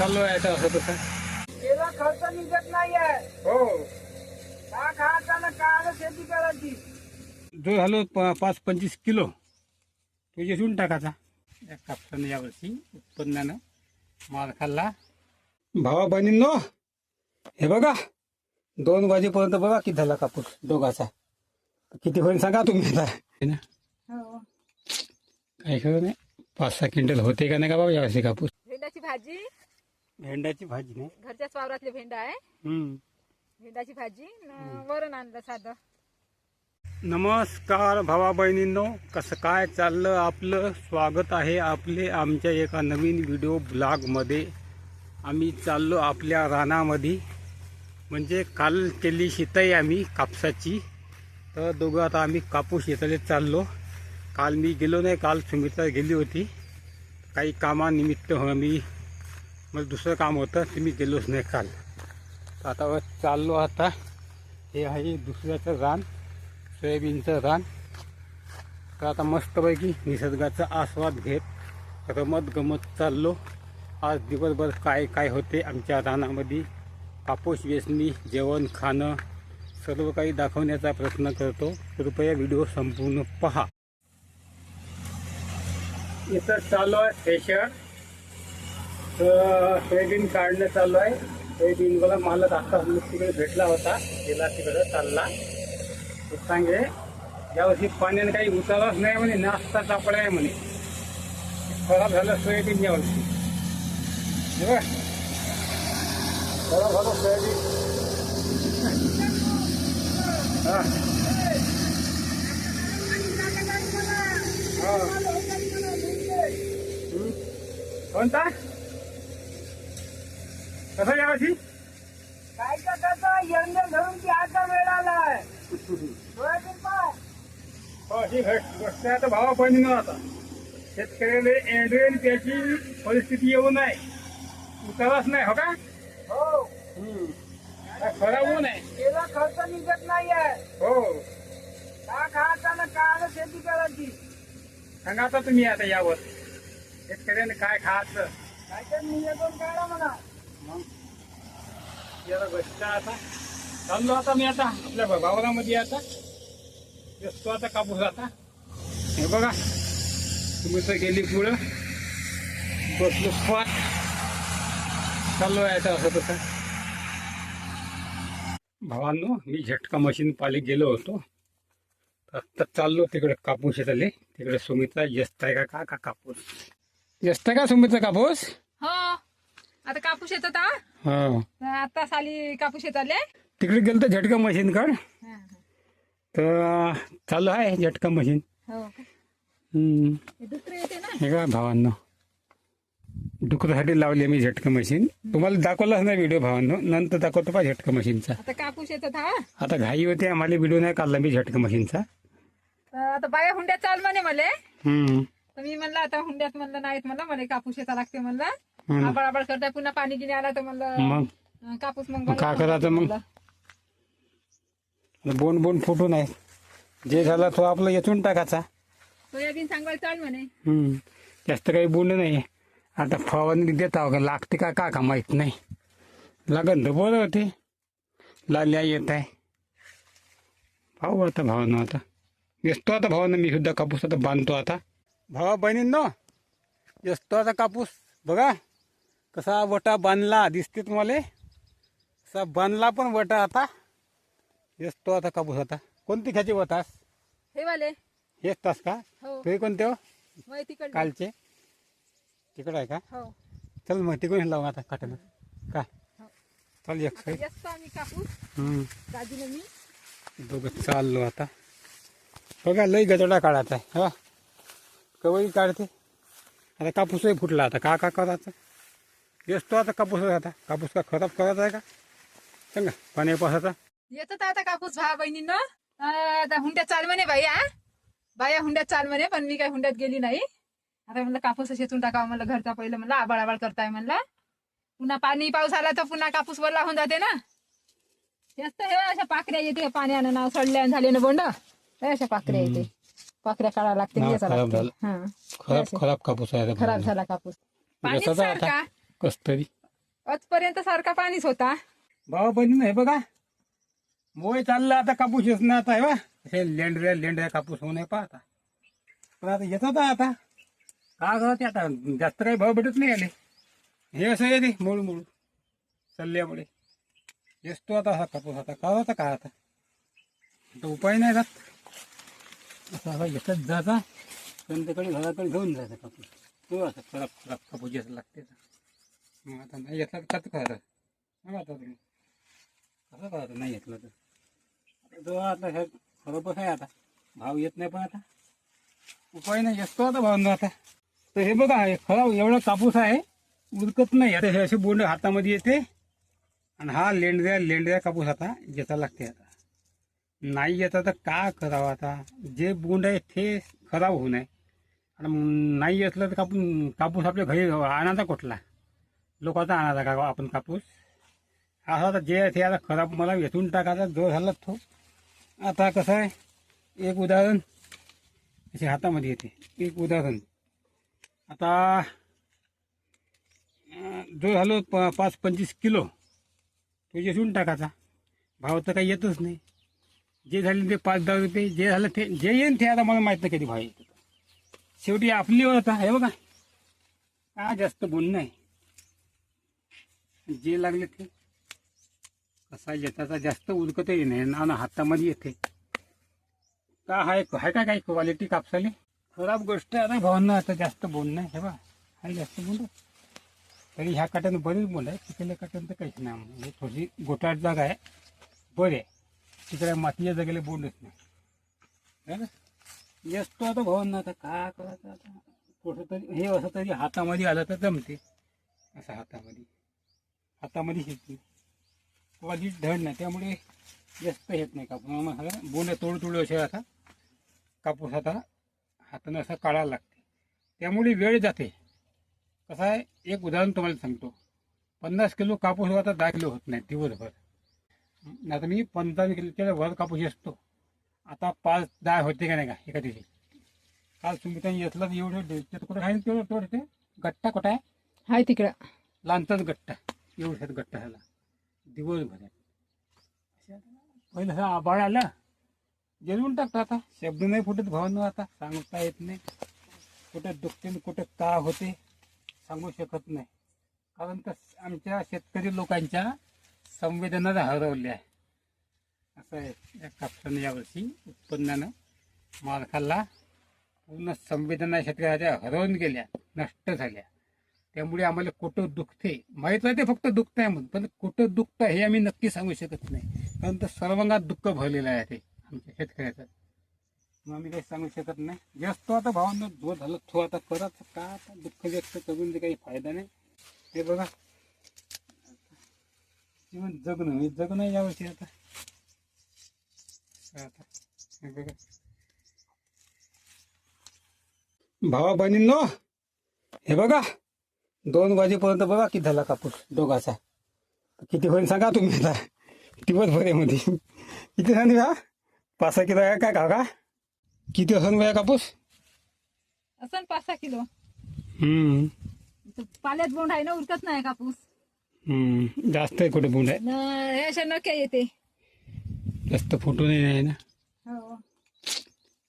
चाललो आहे आता असं तसं त्याला खर्च निघत नाहीये. हो. का खायचा ना काय शेती करायची. जो झालो प- पाच पंचवीस किलो तुझे देऊन टाकायचा. या कापसानं यावर्षी उत्पन्नानं माल खाल्ला. भावा बहिणींनो हे बघा दोन वाजेपर्यंत बघा किती झाला कापूस दोघाचा. किती होईल सांगा तुम्ही आता. है ना? हो. काही खरं नाही. पाच सहा क्विंटल होते का नाही का बाबा यावर्षी कापूस? भेंडाची भाजी? भेंड्याची भाजी नाही. घरच्याच वावरातले भेंडा आहे. हम्म. भेंडाची भाजी. न वरण आणलं साधं. नमस्कार भावा बहिणींनो. कसं काय चाललं आपलं? स्वागत आहे आपले आमच्या एका नवीन व्हिडिओ ब्लॉगमध्ये. आम्ही चाललो आपल्या रानामध्ये. म्हणजे काल केली शेताई आम्ही कापसाची. तर दोघं आता आम्ही कापूस शेताला चाललो. काल मी गेलो नाही काल सुमित्रा गेली होती. काही कामानिमित्त हो मी मला दुसरं काम होतं ते मी गेलोच नाही काल. तर आता चाललो आता. हे आहे दुसऱ्याचं रान सोयाबीनचं रान. तर आता मस्तपैकी निसर्गाचा आस्वाद घेत रमत गमत चाललो. आज दिवसभर काय काय होते आमच्या रानामध्ये कापूस वेचणी जेवण खाणं सर्व काही दाखवण्याचा प्रयत्न करतो. कृपया व्हिडिओ संपूर्ण पहा. इथं चालू आहे थ्रेशर तर सोयाबीन काढणं चालू आहे. सोयाबीन मला मालक आता तिकडे भेटला होता. गेला तिकडं चालला. सांगे यावर्षी पाण्याने काही उतारच नाही म्हणे नाश्ता चापडा आहे म्हणे. खराब झालं सोयाबीन यावर्षी. खराब झालं सोयाबीन. हां. हां. कोणता कसा यावर्षी काय का त्याचा यंदा धरून ती आता वेळ आलाय सोयाबीन पाय गोष्ट आता भावा बहिणीनं आता शेतकऱ्याला एंड्रेन त्याची परिस्थिती येऊ नये उतारच नाही हो का? हो. खराब होऊ नये. त्याला खर्च निघत नाहीये. हो. का खायचा ना काय शेती करायची? सांगा आता तुम्ही आता यावर. शेतकऱ्याने काय खायचं? काय तर नियोजन करा म्हणा. मग? याला गोष्ट आता. चाललो आता मी आता. आपल्या भावनामध्ये आता. दिसतो आता कापूस आता हे बघा तुम्ही तर गेली पुढं. बसलो पाठ चाललो आता असं तसं. भावांनो मी झटका मशीन पाली गेलो होतो. आत्ता चाललो तिकडे कापूस येतले. तिकडे सुमित्रा जास्त आहे का का कापूस? जास्त आहे का सुमित्रा कापूस? हो. आता कापूस येतात हा हा. आता साली कापूस येत आले तिकडे गेलं तर झटका मशीन काढ. तर चालू आहे झटका मशीन. हो हम्म. हे दुसरे येते ना? हे का भावांनो. डुकरासाठी लावली मी झटका मशीन. तुम्हाला दाखवलाच नाही व्हिडिओ भावांनो. नंतर दाखवतो पा झटका मशीनचा. आता कापूस येतात हा? आता घाई होती आम्हाला व्हिडिओ नाही काढला मी झटका मशीनचा. तर आता बाया हुंड्यात चाल म्हणे मले. हम्म. तर मी म्हणलं आता हुंड्यात म्हणलं नाहीत म्हणलं मला कापूस येता लागते म्हणलं. हम्म. आबाळ आबाळ करताय पुन्हा पाणी गिनी आला तर म्हणलं मग? अं, कापूस मग मग काय करायचं मग? बोन बोन फुटून आहे जे झालं तो आपलं येचून टाकायचा. सोयाबीन सांगायला चाल म्हणे. हम्म. जास्त काही बोंड नाही आता फवारणी देत का? लागते का? का का? माहीत नाही. लागन तर बरं होते. लाल्या येत आहे. पाहू आता भावानं आता. येतो आता भावानं. मी सुद्धा कापूस आता बांधतो आता. भावा बहिणींनो येतो आता कापूस. बघा कसा वटा बांधला दिसते तुम्हाला. कसा बांधला पण वटा आता. येतो आता कापूस आता. कोणती ख्याची वतास हे वाले. हेच तास का? हो. तुम्ही कोणते हो? तिकडे कालचे. तिकडं आहे का? हो. चल मग तिकडून लावू आता काटन काय हो. चल एक साईड. जास्त आम्ही कापूस. हम्म. दाजीने मी. दोघं चाललो आता. बघा लई गजडा काढायचा आहे. हा. कवळी काढते. आता कापूसही फुटला आता. का का करायचं? येस तो आता कापूस आता. कापूस का खराब करायचा आहे का? सांगा. पाणी पासाचा येतात आता कापूस भावा बहिणींनो. आता हुंड्यात चाल म्हणे बाई हा? बाया हुंड्यात चाल म्हणे पण मी काही हुंड्यात गेली नाही. आता म्हणलं कापूस शेतून टाकावं म्हणलं घरचा पहिलं म्हणलं आबाळ आबाळ करताय म्हणलं. पुन्हा पाणी पाऊस आला तर पुन्हा कापूस वरला होऊन जाते ना. जास्त हे अशा पाकऱ्या येते पाण्यानं नाव सडल्या झाले ना बोंड अशा पाकऱ्या येते. पाकऱ्या काढावं लागते नाव खराब लागते. झालं. हा. खराब खराब कापूस आहे आता खराब. झाला कापूस. पाणीच सारखा. आता कस तरी आजपर्यंत सारखा पाणीच होता. भावा बहिणी हे बघा मोय चाललं आता कापूस येत आता आहे बा. हे लेंडऱ्या लेंडऱ्या कापूस होऊ नये पाहता. पण आता येतात आता. का करते आता? जास्त काही भाव भेटत नाही आले हे असं येते मूळ मूळ चालल्यामुळे येतो आता हा कापूस आता. का होता का आता? आता उपाय नाही राहत. असं आता येतच जाता. संध्याकाळी घराकडे घेऊन जायचा कापूस. हो, तो असा खराब खराब कापूस यायला लागते. मग आता नाही येतला तर करायचं आता? हो, तुम्ही कसं आता नाही घेतलं तर. आता जो आता हे खरोबच आहे आता. भाव येत नाही पण आता. उपाय नाही येतो आता भाव आता. तर हे बघा हे खराब एवढा कापूस आहे उरकत नाही. आता हे असे बोंड हातामध्ये येते. आणि हा लेंडऱ्या लेंडऱ्या कापूस आता घेता लागते आता. नाही येता तर का करावं आता? जे बोंड आहे ते खराब होऊ नये. आणि नाही येतलं तर कापून कापूस आपल्या घरी आणायचा कुठला? लोकांचा आणायचा का आपण कापूस. असा आता जे ते आता खराब मला वेचून टाकायचा जो झाला तो. आता कसं आहे एक उदाहरण असे हातामध्ये येते. एक उदाहरण. आता जो झालो प पाच पंचवीस किलो तो वेचून टाकायचा. भाव तर काही येतच नाही. जे झाले ते पाच दहा रुपये जे झालं ते जे येईन ते आता मला माहीत नाही कधी भाव येतो. शेवटी आपली ओळख आहे हे बघा. का जास्त बोलणं आहे. जे लागले ते. कसा येताचा जास्त उदकतही नाही ना हातामध्ये येते. का हाय हाय का काही क्वालिटी कापसाली? खराब गोष्ट आहे ना भावांना आता जास्त बोलणं आहे. हे बा हाय जास्त बोलू तरी ह्या काट्यानं बरीच बोल आहे. तिकडल्या काट्यानं तर काहीच नाही म्हणजे थोडी गोटाट जागा आहे. बरे. आहे तिकडे मातीच्या जागेला बोलच नाही. है ना? येतो आता भावांना आता का करायचं आता? कुठं तरी हे असं तरी हातामध्ये आलं तर जमते. असं हातामध्ये. हातामध्ये शेती क्वालिटी धड नाही त्यामुळे जास्त येत नाही कापूस. मग बोंड तोड तोड असे आता कापूस आता हातानं असं काढायला लागते. त्यामुळे वेळ जाते. कसं आहे एक उदाहरण तुम्हाला सांगतो. पन्नास किलो कापूस आता दहा किलो होत नाही दिवसभर. आता मी पंचावन्न किलोच्या वर कापूस असतो. आता पाच दहा होते का नाही का एका दिवशी? काल सुमिताने घेतलं तर एवढं कुठं खायला तेवढं तेवढं ते गट्टा कुठं आहे? हाय तिकडं. लहानचाच गट्टा. एवढ्यात गट्टा झाला. दिवसभरात पहिलं हा आबाळ आलं. जेलून टाकतो आता. शब्द नाही फुटत भावांना आता. सांगता येत नाही. कुठं दुखते कुठं का होते सांगू शकत नाही. कारण तर आमच्या शेतकरी लोकांच्या संवेदना हरवल्या आहे. असं आहे. या कापसानं यावर्षी उत्पन्नानं माल खाल्ला पूर्ण संवेदना शेतकऱ्याच्या हरवून गेल्या. नष्ट झाल्या. त्यामुळे आम्हाला कुठं दुखते माहीत नाही ते फक्त दुखत आहे म्हणून पण कुठं दुखतं हे आम्ही नक्की सांगू शकत नाही. कारण तर सर्वांगात दुःख भरलेलं आहे ते आमच्या शेतकऱ्याचं. मग आम्ही काही सांगू शकत नाही. जास्त आता भावांना जो झालं तो आता परत का आता दुःख व्यक्त करून काही फायदा नाही. ते बघा. जीवन जगणं हे जगणं यावर्षी आता. आता हे बघा. भावा बहिणींनो हे बघा. दोन वाजेपर्यंत बघा किती झाला कापूस दोघाचा. किती होईल सांगा तुम्ही आता दिवसभरामध्ये किती सांगते का पाच सहा किलो आहे काय का का? किती असन बघा कापूस? असं पाच सहा किलो. हम्म, पाल्यात बोंड आहे ना उरकत नाही कापूस. हम्म. जास्त आहे कुठे बुंड आहे? न अशा नक्या येते. जास्त फोटो नाही आहे ना. हो.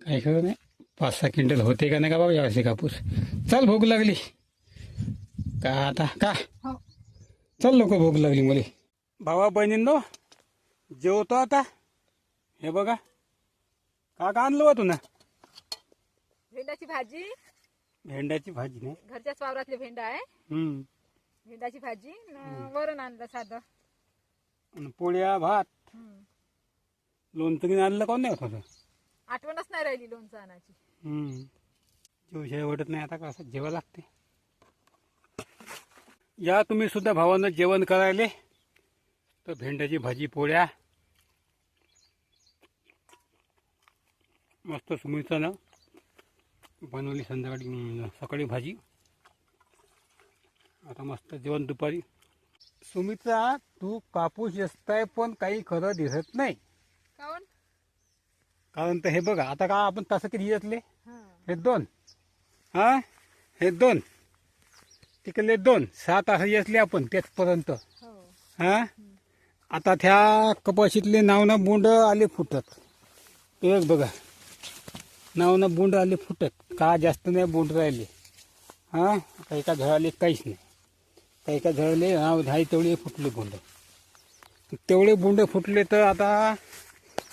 काही खरं नाही. पाच सहा क्विंटल होते का नाही का बाबा यावर्षी कापूस. चल भूक लागली. का आता? का? हो चल लोक भूक लागली मला. भावा बहिणींनो जेवतो आता. हे बघा. का का आणलं होतं ना भेंडाची भाजी. भेंड्याची भाजी नाही. घरच्याच वावरातले भेंडा आहे. हम्म. भेंडाची भाजी न वरण आणलं साधं. आणि पोळ्या भात. हम्म. लोणचं घेऊन आणलं कोण नाही होतं आठवणच नाही राहिली लोणचं आणायची. जेवशाही वाटत नाही आता कसं जेवा लागते. या तुम्ही सुद्धा भावानं जेवण करायले? तर भेंड्याची भाजी पोळ्या. मस्त सुमितानं बनवली संध्याकाळी सकाळी भाजी. आता मस्त जेवण दुपारी. सुमिता तू कापूस असताय पण काही खरं दिसत नाही. कारण तर हे बघा आता का आपण तसं किती घेतले हा. हे दोन. हा? हे दोन. तिकडले दोन सहा तास असले आपण तेचपर्यंत हो. हा? आता त्या कपाशीतले नावनं बोंड आले फुटत. एक बघा. नावनं बोंड आले फुटत. का जास्त नाही बोंड राहिले? हा? काही का झळाले काहीच नाही. काही का झळले नाव धाई तेवढे फुटले बोंड. तेवढे बोंड फुटले तर आता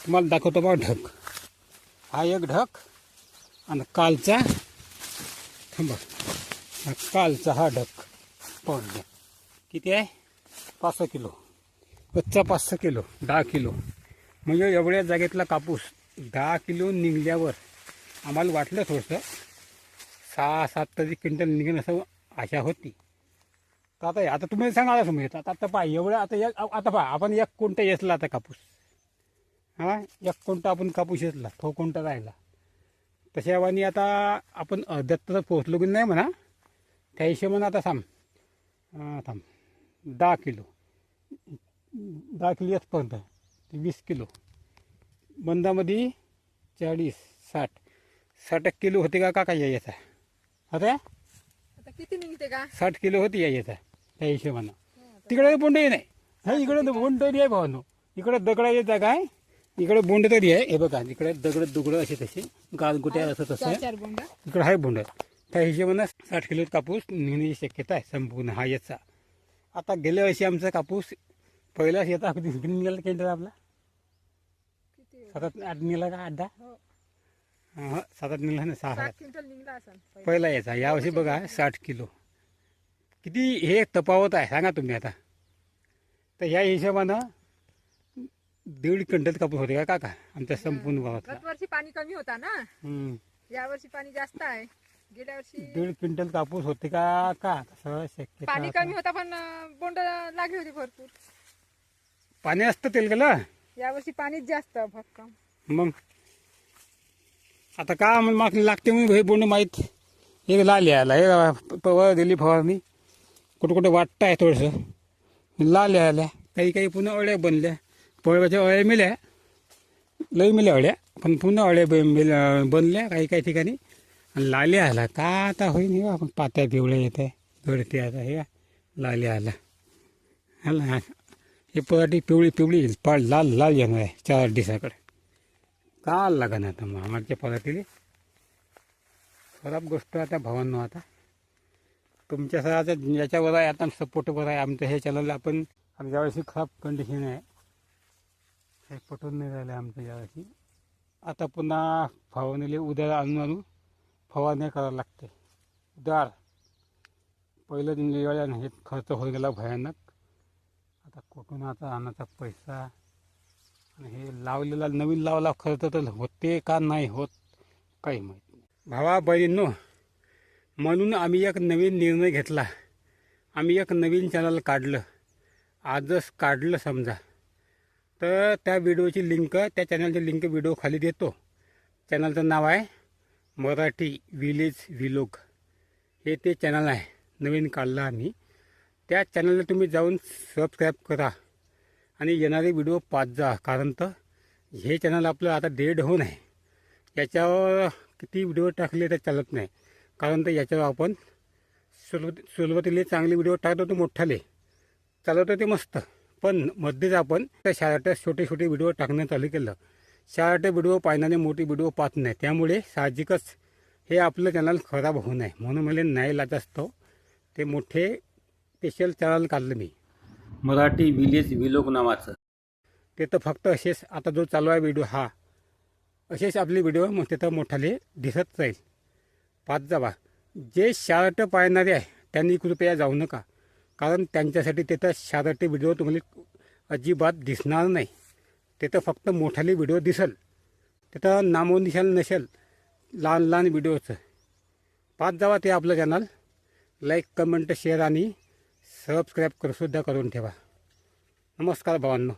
तुम्हाला दाखवतो बा ढग. हा एक ढग आणि कालचा. थांबा. कालचा हा ढग पाहून घ्या. किती आहे? पाच सहा किलो. कच्चा पाच सहा किलो दहा किलो. म्हणजे एवढ्या जागेतला कापूस दहा किलो निघल्यावर आम्हाला वाटलं थोडंसं सहा सात तरी क्विंटल निघेन असं आशा होती. तर आता आता तुम्ही सांगा आता समजत आता आता पहा एवढं आता एक आता पहा आपण एक कोणता येसला आता कापूस. हां? एक कोणता आपण कापूस येसला तो कोणता राहिला. तशा वाणी आता आपण अर्ध्यात तर पोहोचलो की नाही म्हणा? त्या हिशोबानं आता थांब. थांब. दहा किलो. दहा किलो येतपर्यंत. ते वीस किलो. बंदामध्ये चाळीस साठ. साठ एक किलो होते का काका यायचा होत्या आता? किती निघते का? साठ किलो होती यायचा त्या हिशोबानं. तिकडे बोंडही नाही. हा इकडे तर बोंड तरी आहे भावानो. इकडे दगडाची जागा आहे. इकडे बोंड तरी आहे. हे बघा इकडे दगड दुगडं असे तसे गालगुट्या असं तसं. इकडं आहे बोंड. त्या हिशोबानं साठ किलो कापूस निघण्याची शक्यता आहे संपूर्ण हा याचा. आता गेल्या वर्षी आमचा कापूस पहिलाच येता किती निघाला केंद्र आपला? सात आठ निघाला का? आठ दहा? हो. सात आठ निघाला ना? सहा पहिला याचा. यावर्षी बघा साठ किलो. किती हे तफावत आहे सांगा तुम्ही आता. तर ह्या हिशोबानं दीड क्विंटल कापूस होते का काका? आमच्या संपूर्ण गत वर्षी पाणी कमी होता ना? हम्म. या वर्षी पाणी जास्त आहे. गेल्या वर्षी दीड क्विंटल कापूस होते का? का? तसं शक्यता पाणी. कमी होता पण बोंड लागली होती भरपूर. पाणी असतं तेल गेलं? या वर्षी पाणीच जास्त भक्कम. मग? आता का मग माग लागते म्हणून हे बोंड माहीत? हे लाल यायला. हे पवार दिली फवारणी. कुठं कुठं वाटतं आहे थोडंसं. लाल यायला. काही काही पुन्हा अळ्या बनल्या. पळवाच्या अळ्या मिल्या. लई मिल्या अळ्या पण पुन्हा अळ्या बनल्या काही काही ठिकाणी. लाली आला. का आता होईन हे आपण पात्या पिवळ्या येत आहे आता हे लाली आला. हा हे पराठी पिवळी पिवळी पाळ लाल लाल येणार आहे चार दिवसाकडे. का लागणार आता मग आमच्या पराठीले खराब गोष्ट आता भावांनो आता. तुमच्या सर आता याच्यावर आहे आता सपोर्टवर आहे. आमचं हे चॅनल आपण आमच्या खराब कंडिशन आहे हे पटून नाही राहिलं आमचं यावर्षी आता पुन्हा फवारणीले उद्या आणून आणून फवारणी करावं लागते. दार पहिलं निवडल्यानं हे खर्च होऊन गेला भयानक. आता कुठून आता आणायचा पैसा? आणि हे लावलेला नवीन लावला खर्च तर होते का नाही होत काही माहीत नाही. भावा बहिणींनो म्हणून आम्ही एक नवीन निर्णय घेतला. आम्ही एक नवीन चॅनल काढलं. आजच काढलं समजा. तर त्या व्हिडिओची लिंक त्या चॅनलची लिंक व्हिडिओ खाली देतो. चॅनलचं नाव आहे मराठी विलेज विलोक हे ते चॅनल आहे. नवीन काढलं आम्ही. त्या चॅनलला तुम्ही जाऊन सबस्क्राईब करा. आणि येणारे व्हिडिओ पाच जा. कारण तर हे चॅनल आपलं आता डेड होऊन आहे. याच्यावर किती व्हिडिओ टाकले तर चालत नाही. कारण तर याच्यावर आपण सुरुवात सुरुवातीला चांगले व्हिडिओ टाकतो तो मोठाले चालवतो ते मस्त. पण मध्येच आपण त्या शाळेत छोटे छोटे व्हिडिओ टाकणं चालू केलं. शाळेत व्हिडिओ पाहण्याने मोठी व्हिडिओ पाहत नाही. त्यामुळे साहजिकच हे आपलं चॅनल खराब होऊ नये. म्हणून मला नाही असतो. ते मोठे स्पेशल चॅनल काढलं मी. मराठी विलेज विलोक नावाचं. ते तर फक्त असेच आता जो चालू आहे व्हिडिओ हा. असेच आपले व्हिडिओ मग तिथं मोठाले दिसत जाईल. पाच जावा. जे शार्ट पाहणारे आहे त्यांनी कृपया जाऊ नका. कारण त्यांच्यासाठी तिथं शार्ट व्हिडिओ तुम्हाला अजिबात दिसणार नाही. तिथं फक्त मोठाले व्हिडिओ दिसल. तिथं नामोनिशाल नसेल लहान लहान व्हिडिओचं पाच जावा ते आपलं चॅनल लाईक कमेंट शेअर आणि सबस्क्राईब कर सुद्धा करून ठेवा. नमस्कार भावांनो.